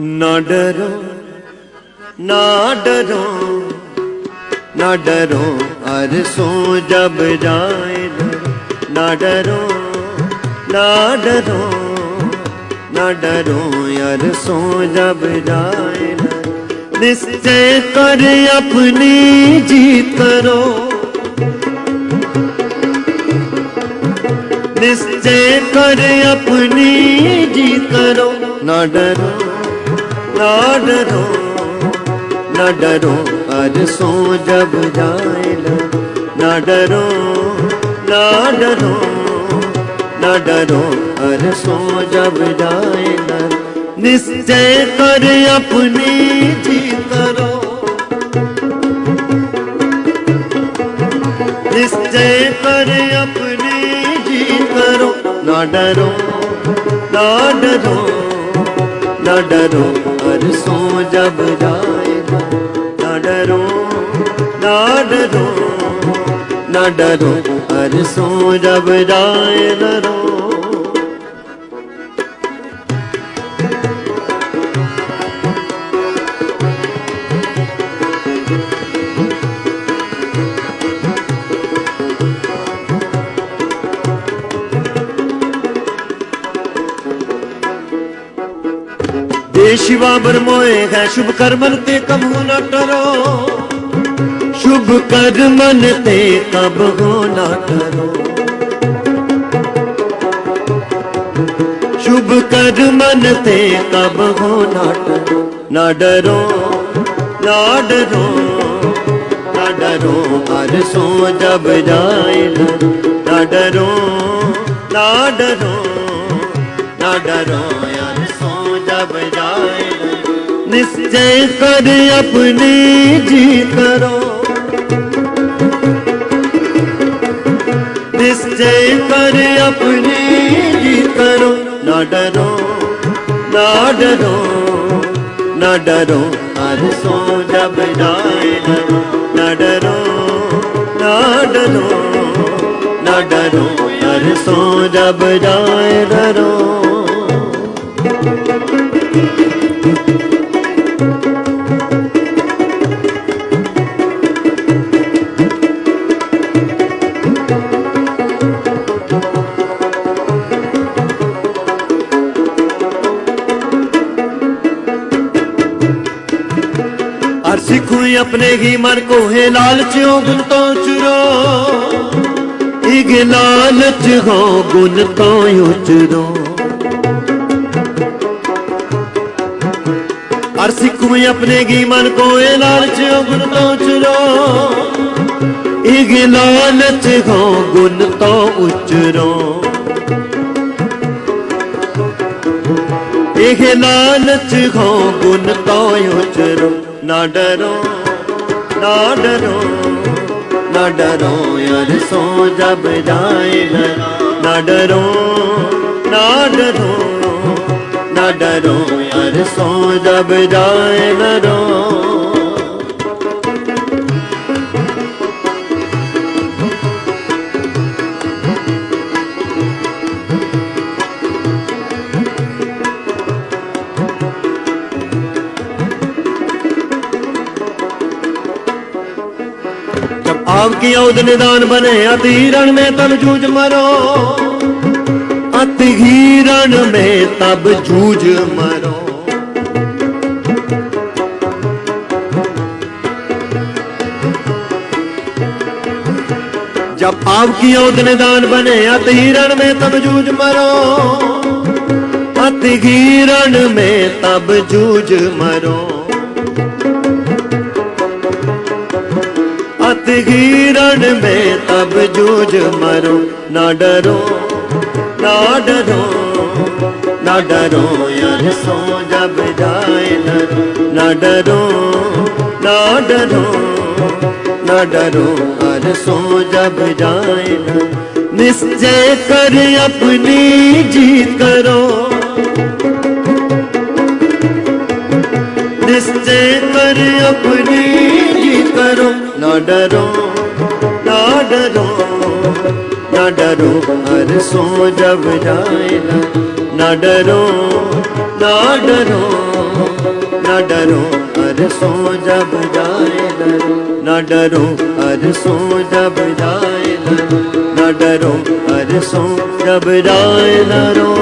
ਨਾ ਡਰੋ ਨਾ ਡਰੋ ਨਾ ਡਰੋ ਅਰਸੋਂ ਜਬ ਜਾਏ ਨਾ ਡਰੋ ਨਾ ਡਰੋ ना डरो ना डरो अरसों जब जाए डरो निश्चय कर अपनी जीत करो निश्चय कर अपनी जीत करो ना डरो ना डरो ना डरो अरसों जब जाए डरो ना डरो ना डरो ना डरो अरसों जब जाए डरो। निश्चय कर अपनी जीत करो। निश्चय कर अपनी जीत करो। ना डरो ना डरो ना डरो अरसों जब जाएगा ना डरो ना डरो ना डरो હરસું રબરાય નરો શિવા બ્રહ્મોએ શુભ કર્મન તે કમુ ન ટરો ਕਬੂ ਨਾ ਟਰੋ ਸ਼ੁਭ ਕਰਮਨ ਤੇ ਕਬੂ ਨਾ ਟਰੋ ਸ਼ੁਭ ਕਰਮਨ ਤੇ ਕਬੂ ਨਾ ਟਰੋ ਨਾ ਡਰੋ ਨਾ ਡਰੋ ਨਾ ਡਰੋ ਅਰਸੋਂ ਜਬ ਜਾਏ ਡਰੋ ਨਾ ਡਰੋ ਨਾ ਡਰੋ ਨਾ ਡਰੋ ਯਾਰ ਸੋ ਜਬ ਜਾਏ ਨਿਸ਼ਚय ਕਰ। ਆਪਣੀ ਜੀ ਕਰੋ ਨਿਸ਼ਚय ਕਰ ਆਪਣੀ ਜੀ ਕਰੋ, ਨਾ ਡਰੋ ਨਾ ਡਰੋ ਨਾ ਡਰੋ, ਹਰ ਸੋ ਜਬ ਜਾਏ ਨਾ ਡਰੋ ਨਾ ਡਰੋ ਨਾ ਡਰੋ, ਹਰ ਸੋ ਜਬ ਜਾਏ ਡਰੋ ਹਰ ਸਿੱਖੂ ਆਪਣੇ ਹੀ ਮਨ ਕੋ ਹੈ ਲਾਲਚਿਓ ਗੁਣ ਤੋਂ ਚੁਰੋ। ਇਗ ਲਾਲਚ ਹੋ ਗੁਣ ਤੋਂ ਉਚਰੋ। ਹਰ ਸਿੱਖੂ ਆਪਣੇ ਹੀ ਮਨ ਕੋ ਹੈ ਲਾਲਚਿਓ ਗੁਣ ਤੋਂ ਚੁਰੋ। ਇਗ ਲਾਲਚ ਹੋ ਗੁਣ ਤੋਂ ਉਚਰੋ। ਇਹ ਲਾਲਚ ਹੋ ਗੁਣ ਤੋਂ ਉਚਰੋ। ਨਾ ਡਰੋ ਨਾ ਡਰੋ ਨਾ ਡਰੋ ਯਾਰ ਸੋ ਜਬ ਜਾਏ ਨਾ ਡਰੋ ਨਾ ਡਰੋ ਨਾ ਡਰੋ ਯਾਰ ਸੋ ਜਬ ਜਾਏ ਡਰੋ जब आपकी औद निदान बने अतिरण में तब जूझ मरो अतिहीरण में तब जूझ मरो जब आपकी औद निदान बने अतिहीरण में तब जूझ मरो अतिहीरण में तब जूझ मरो अतिहीरण में तब जूझ मरो। ना डरो ना डरो ना डरो यार सो जब जाए ना डरो ना डरो ना डरो यार सो जब जाए निश्चय कर अपनी जीत करो। निश्चय कर अपनी ਵੀ ਕਰੋ ਨਾ ਡਰੋ ਨਾ ਡਰੋ ਨਾ ਡਰੋ ਹਰ ਸੋ ਜਬ ਜਾਏਗਾ ਨਾ ਡਰੋ ਨਾ ਡਰੋ ਨਾ ਡਰੋ ਹਰ ਸੋ ਜਬ ਜਾਏਗਾ ਨਾ ਡਰੋ ਹਰ ਸੋ ਜਬ ਜਾਏਗਾ ਨਾ ਡਰੋ ਹਰ ਸੋ ਜਬ ਜਾਏਗਾ ਰੋ।